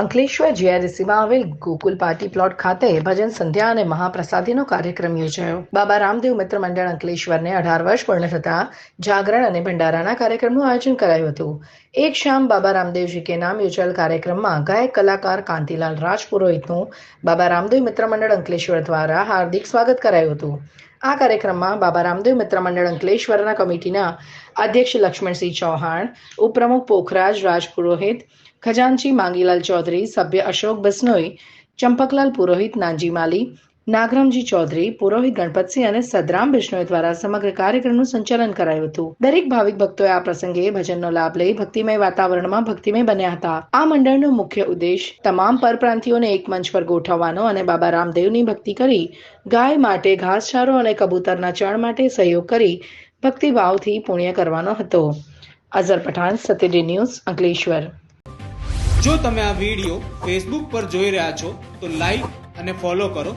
અંકલેશ્વર જીઆરસીમાં આવેલ Gokul party plot ખાતે ભજન સંધ્યા અને મહાપ્રસાદીનો કાર્યક્રમ યોજાયો. બાબા રામદેવ મિત્ર મંડળ અંકલેશ્વરને અઢાર વર્ષ પૂર્ણ થતા જાગરણ અને ભંડારાના કાર્યક્રમનું આયોજન કરાયું હતું. એક શામ બાબા રામદેવજી કે નામ યોજાયેલ કાર્યક્રમમાં ગાયક, કલાકાર કાંતિલાલ રાજપુરોહિતનું બાબા રામદેવ મિત્ર મંડળ અંકલેશ્વર દ્વારા હાર્દિક સ્વાગત કરાયું હતું. આ કાર્યક્રમમાં બાબા રામદેવ મિત્ર મંડળ અંકલેશ્વરના કમિટીના અધ્યક્ષ લક્ષ્મણસિંહ ચૌહાણ, ઉપપ્રમુખ પોખરાજ રાજપુરોહિત ખજાનચી માંગીલાલ ચૌધરી, સભ્ય અશોક બસનોઈ, ચંપકલાલ પુરોહિત, નાનજી માલી નાગરામજી ચૌધરી, પુરોહિત ગણપતસિંહ અને સદરામ બિશ્નોઈ દ્વારા સમગ્ર કાર્યક્રમનું સંચાલન કરાયું હતું. દરેક ભાવિક ભક્તોએ આ પ્રસંગે ભજનનો લાભ લઈ ભક્તિમય વાતાવરણમાં ભક્તિમય બન્યા હતા. આ મંડળનો મુખ્ય ઉદ્દેશ તમામ પરપ્રાંતિઓને એક મંચ પર ગોઠવવાનો અને બાબા રામદેવની ભક્તિ કરી, ગાય માટે ઘાસચારો અને કબૂતરના ચણ માટે સહયોગ કરી ભક્તિભાવથી પુણ્ય કરવાનો હતો. અઝર પઠાણ સત્યડી ન્યૂઝ, અંકલેશ્વર. જો તમે આ વીડિયો ફેસબુક પર જોઈ રહ્યા છો, તો લાઈક અને ફોલો કરો.